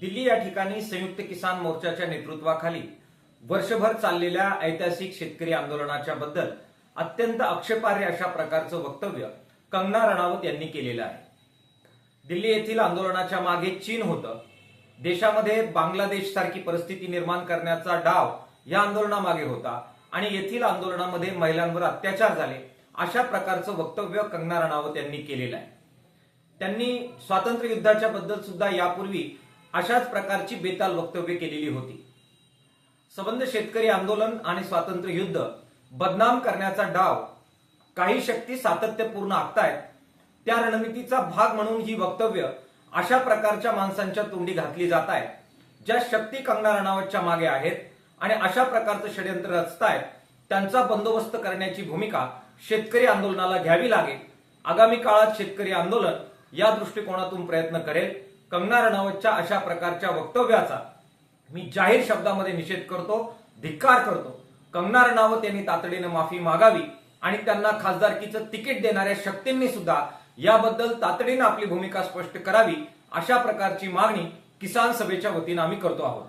दिल्ली या ठिकाणी संयुक्त किसान मोर्चाच्या नेतृत्वाखाली वर्षभर चाललेल्या ऐतिहासिक शेतकरी आंदोलनाच्या बद्दल अत्यंत आक्षेपार्ह अशा प्रकारचं वक्तव्य कंगना रणावत यांनी केलेलं आहे. दिल्ली येथील आंदोलनाच्या मागे चीन होतं. देशामध्ये बांगलादेश सारखी परिस्थिती निर्माण करण्याचा डाव या आंदोलनामागे होता आणि येथील आंदोलनामध्ये महिलांवर अत्याचार झाले अशा प्रकारचं वक्तव्य कंगना रणावत यांनी केलेलं आहे. त्यांनी स्वातंत्र्य युद्धाच्या बद्दल सुद्धा यापूर्वी अशाच प्रकारची बेताल वक्तव्य केलेली होती. संबंध शेतकरी आंदोलन आणि स्वातंत्र्य युद्ध बदनाम करण्याचा डाव काही शक्ती सातत्यपूर्ण आखतायत त्या रणनीतीचा भाग म्हणून ही वक्तव्य अशा प्रकारच्या माणसांच्या तोंडी घातली जात आहे ज्या शक्ती कंगना रणावतच्या मागे आहेत आणि अशा प्रकारचं षडयंत्र रचतायत त्यांचा बंदोबस्त करण्याची भूमिका शेतकरी आंदोलनाला घ्यावी लागेल. आगामी काळात शेतकरी आंदोलन या दृष्टिकोनातून प्रयत्न करेल. कंगना रणावतच्या अशा प्रकारच्या वक्तव्याचा मी जाहीर शब्दामध्ये निषेध करतो धिक्कार करतो. कंगना रणावत यांनी तातडीनं माफी मागावी आणि त्यांना खासदारकीचं तिकीट देणाऱ्या शक्तींनी सुद्धा याबद्दल तातडीनं आपली भूमिका स्पष्ट करावी अशा प्रकारची मागणी किसान सभेच्या वतीनं आम्ही करतो आहोत.